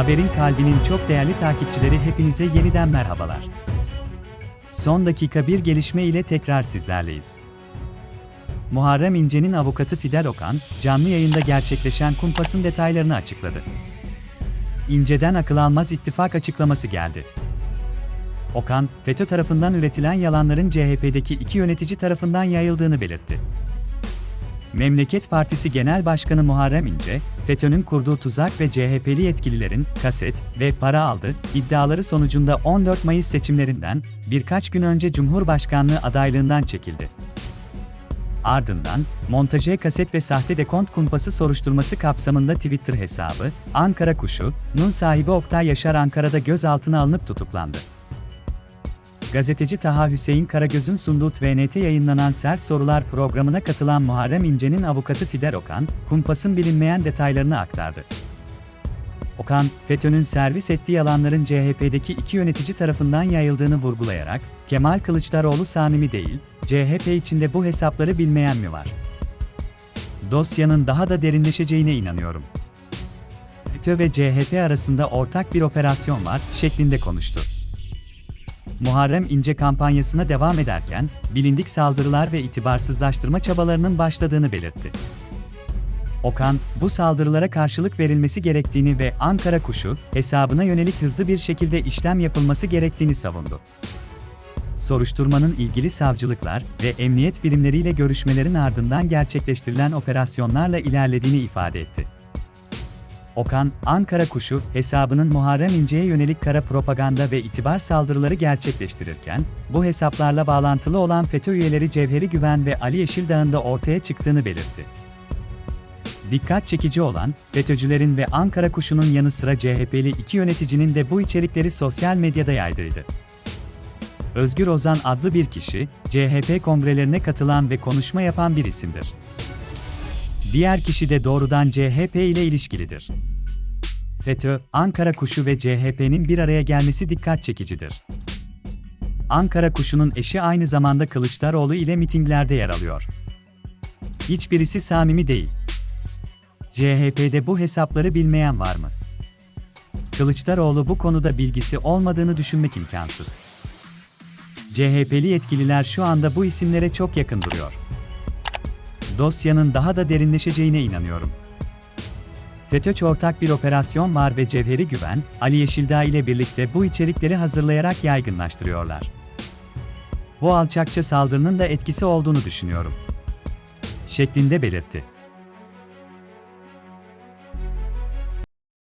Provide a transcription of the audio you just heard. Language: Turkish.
Haberin kalbinin çok değerli takipçileri hepinize yeniden merhabalar. Son dakika bir gelişme ile tekrar sizlerleyiz. Muharrem İnce'nin avukatı Fidel Okan, canlı yayında gerçekleşen kumpasın detaylarını açıkladı. İnce'den akıl almaz ittifak açıklaması geldi. Okan, FETÖ tarafından üretilen yalanların CHP'deki iki yönetici tarafından yayıldığını belirtti. Memleket Partisi Genel Başkanı Muharrem İnce, FETÖ'nün kurduğu tuzak ve CHP'li yetkililerin kaset ve para aldı iddiaları sonucunda 14 Mayıs seçimlerinden birkaç gün önce Cumhurbaşkanlığı adaylığından çekildi. Ardından, montaje kaset ve sahte dekont kumpası soruşturması kapsamında Twitter hesabı, Ankara Kuşu, Nun sahibi Oktay Yaşar Ankara'da gözaltına alınıp tutuklandı. Gazeteci Taha Hüseyin Karagöz'ün sunduğu TVNT yayınlanan Sert Sorular programına katılan Muharrem İnce'nin avukatı Fidel Okan, kumpasın bilinmeyen detaylarını aktardı. Okan, FETÖ'nün servis ettiği yalanların CHP'deki iki yönetici tarafından yayıldığını vurgulayarak, Kemal Kılıçdaroğlu samimi değil, CHP içinde bu hesapları bilmeyen mi var? Dosyanın daha da derinleşeceğine inanıyorum. FETÖ ve CHP arasında ortak bir operasyon var, şeklinde konuştu. Muharrem İnce kampanyasına devam ederken, bilindik saldırılar ve itibarsızlaştırma çabalarının başladığını belirtti. Okan, bu saldırılara karşılık verilmesi gerektiğini ve Ankara Kuşu hesabına yönelik hızlı bir şekilde işlem yapılması gerektiğini savundu. Soruşturmanın ilgili savcılıklar ve emniyet birimleriyle görüşmelerin ardından gerçekleştirilen operasyonlarla ilerlediğini ifade etti. Okan, Ankara Kuşu hesabının Muharrem İnce'ye yönelik kara propaganda ve itibar saldırıları gerçekleştirirken, bu hesaplarla bağlantılı olan FETÖ üyeleri Cevheri Güven ve Ali Yeşildağ'ın da ortaya çıktığını belirtti. Dikkat çekici olan, FETÖ'cülerin ve Ankara Kuşu'nun yanı sıra CHP'li iki yöneticinin de bu içerikleri sosyal medyada yaydırdı. Özgür Ozan adlı bir kişi, CHP kongrelerine katılan ve konuşma yapan bir isimdir. Diğer kişi de doğrudan CHP ile ilişkilidir. FETÖ, Ankara Kuşu ve CHP'nin bir araya gelmesi dikkat çekicidir. Ankara Kuşu'nun eşi aynı zamanda Kılıçdaroğlu ile mitinglerde yer alıyor. Hiçbirisi samimi değil. CHP'de bu hesapları bilmeyen var mı? Kılıçdaroğlu bu konuda bilgisi olmadığını düşünmek imkansız. CHP'li yetkililer şu anda bu isimlere çok yakın duruyor. Dosyanın daha da derinleşeceğine inanıyorum. FETÖ ortak bir operasyon var ve Cevheri Güven, Ali Yeşildağ ile birlikte bu içerikleri hazırlayarak yaygınlaştırıyorlar. Bu alçakça saldırının da etkisi olduğunu düşünüyorum. Şeklinde belirtti.